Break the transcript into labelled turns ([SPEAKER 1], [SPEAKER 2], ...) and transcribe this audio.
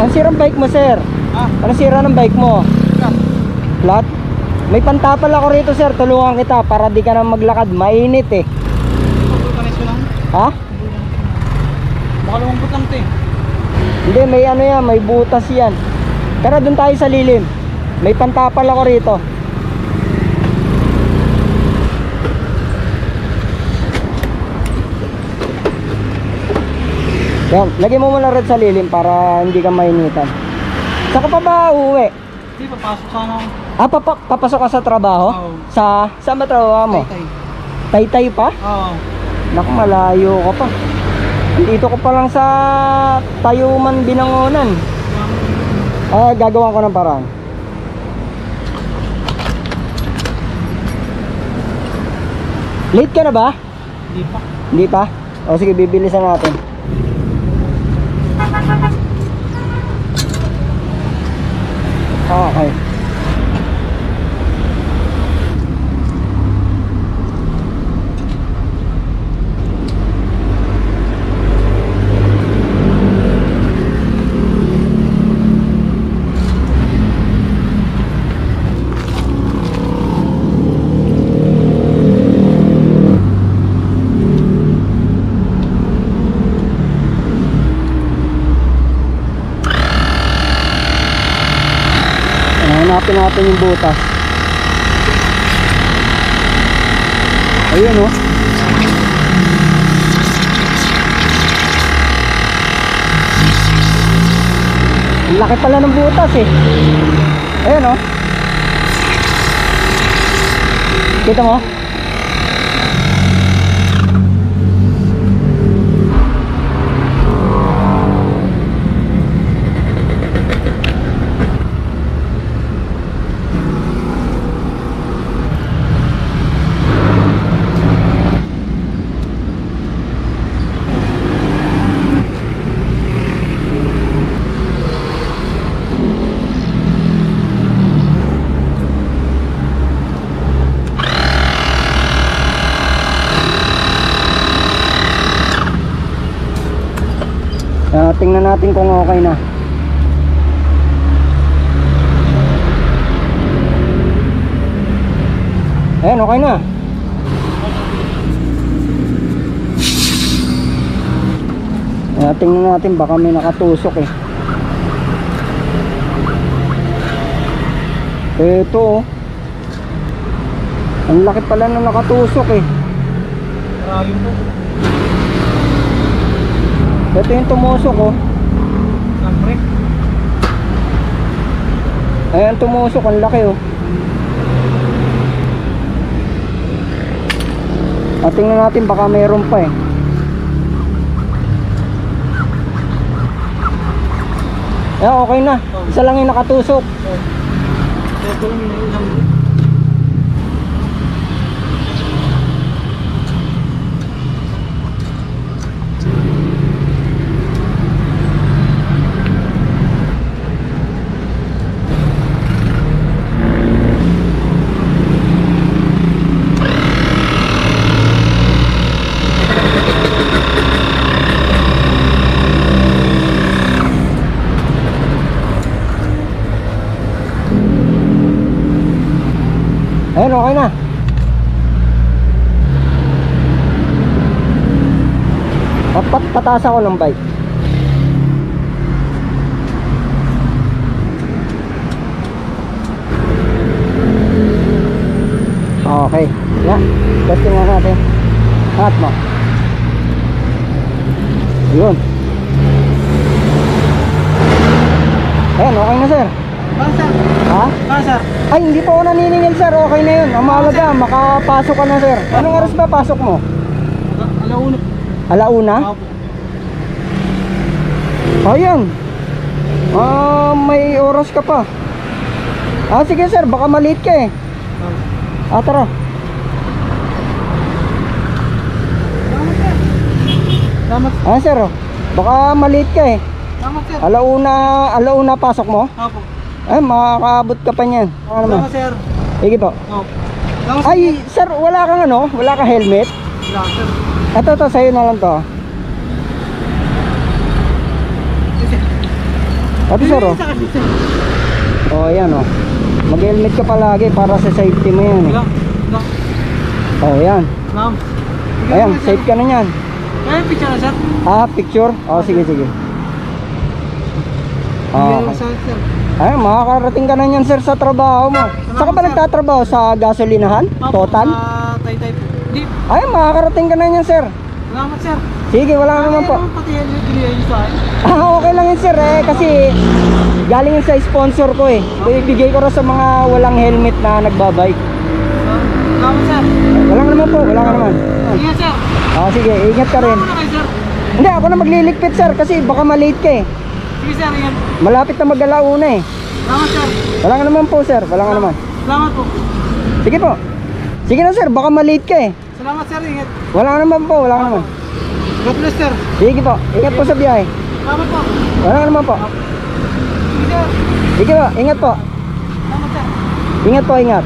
[SPEAKER 1] Ang sirang bike mo, sir?
[SPEAKER 2] Ah,
[SPEAKER 1] Ano sira ng bike mo?
[SPEAKER 2] ah.
[SPEAKER 1] Flat? May pantapal ako rito, sir. Tulungan kita para di ka na maglakad. Mainit eh. Ha?
[SPEAKER 2] Baka lumambot lang ito eh.
[SPEAKER 1] Hindi, may ano yan. May butas yan. Tara, dun tayo sa lilim. May pantapal ako rito. Yan, lagay mo muna red sa lilim para hindi ka mainitan. Saan ka pa ba uuwi?
[SPEAKER 2] Hindi, papasok sana ako.
[SPEAKER 1] Ah, papa, papasok ka sa trabaho?
[SPEAKER 2] Oo.
[SPEAKER 1] Sa, saan ba trabaho mo?
[SPEAKER 2] Tay-tay.
[SPEAKER 1] Taytay pa?
[SPEAKER 2] Oo.
[SPEAKER 1] Naku, malayo ka pa. Dito ko pa lang sa Tayuman, Binangonan. Ah, gagawa ko ng paraan. Late ka na ba?
[SPEAKER 2] Hindi pa.
[SPEAKER 1] Hindi pa? O sige, bibilisan natin. Okay. Hanapin natin yung butas. Ayun oh. Ang laki pala ng butas eh. Ayun oh. Kita mo? Ah, tingnan natin kung okay na. Ayan, okay na. Ah, tingnan natin baka may nakatusok eh. Ito oh. Ang laki pala na nakatusok eh.
[SPEAKER 2] Marami po.
[SPEAKER 1] Ito yung tumusok oh.
[SPEAKER 2] Siyempre.
[SPEAKER 1] Ayan tumusok, ang laki oh. At tingnan natin baka mayroon pa eh. Ayan, okay na. Isa lang yung nakatusok.
[SPEAKER 2] Oo.
[SPEAKER 1] Okay na. Pat pataas ako ng bike. Okay. Yan. Testing nga natin. Angat mo. Yun. Ayan, okay na sir.
[SPEAKER 2] Sir.
[SPEAKER 1] Ha?
[SPEAKER 2] Ah, sir.
[SPEAKER 1] Ay, hindi pa ako naniningil sir. Okay na yun. Ang mahalaga, makapasok ka na sir. Anong oras ba pasok mo?
[SPEAKER 2] Ala- Alauna.
[SPEAKER 1] Alauna?
[SPEAKER 2] Opo.
[SPEAKER 1] Oh, yan. Ah, may oras ka pa. Ah, sige sir, baka maliit ka eh. Ah, tara.
[SPEAKER 2] Salamat.
[SPEAKER 1] Ah, sir, oh. baka maliit ka eh.
[SPEAKER 2] Salamat, sir.
[SPEAKER 1] Alauna, alauna pasok mo?
[SPEAKER 2] Opo.
[SPEAKER 1] Ay, makakaabot ka pa niyan. Ano naman?
[SPEAKER 2] Sir.
[SPEAKER 1] Sige po.
[SPEAKER 2] Opo. Salamat,
[SPEAKER 1] Ay, sir, wala kang ano? Wala kang helmet?
[SPEAKER 2] Salamat, sir.
[SPEAKER 1] Ito, to, sa'yo na lang to. Ito sir oh. Oh, ayan oh. Mag-helmet ka palagi para sa safety mo yan eh.
[SPEAKER 2] Lang. Lang.
[SPEAKER 1] Oh, ayan.
[SPEAKER 2] Lang.
[SPEAKER 1] Ayan, safe ka na yan.
[SPEAKER 2] Kaya picture na, sir.
[SPEAKER 1] Ah, picture? Oh, sige, sige. Ah,
[SPEAKER 2] sa sir.
[SPEAKER 1] Ay, makakarating ka na yan, sir, sa trabaho mo. Saan ka ba nagtatrabaho? Sa gasolinahan? Total?
[SPEAKER 2] ah, tay-tay po. Di.
[SPEAKER 1] Ay, makakarating ka na yan, sir.
[SPEAKER 2] Salamat, sir.
[SPEAKER 1] Sige, wala ka naman po.
[SPEAKER 2] Pati yung binigay niyo sa akin?
[SPEAKER 1] Ah, okay lang yun, sir, eh. Kasi galing yun sa sponsor ko, eh. Ibigay ko rin sa mga walang helmet na nagbabike.
[SPEAKER 2] Salamat, sir.
[SPEAKER 1] Wala ka naman po, wala ka naman.
[SPEAKER 2] Ingat, sir.
[SPEAKER 1] Ah, sige, ingat ka rin. Hindi, ako na magliligpit, sir, kasi baka malate ka, eh.
[SPEAKER 2] Sige, sir. Ingat.
[SPEAKER 1] Malapit na mag-alauna, eh.
[SPEAKER 2] Salamat, sir.
[SPEAKER 1] Wala ka naman po, sir. Wala ka naman.
[SPEAKER 2] Salamat po.
[SPEAKER 1] Sige po. Sige na, sir. Baka malate ka, eh.
[SPEAKER 2] Salamat, sir. Ingat.
[SPEAKER 1] Wala ka naman po, wala ka naman.
[SPEAKER 2] God bless, sir.
[SPEAKER 1] Sige po. Ingat po sa biyahe.
[SPEAKER 2] Salamat po.
[SPEAKER 1] Wala ka naman po.
[SPEAKER 2] Sige, sir.
[SPEAKER 1] Sige po, ingat po.
[SPEAKER 2] Salamat, sir.
[SPEAKER 1] Ingat po, ingat.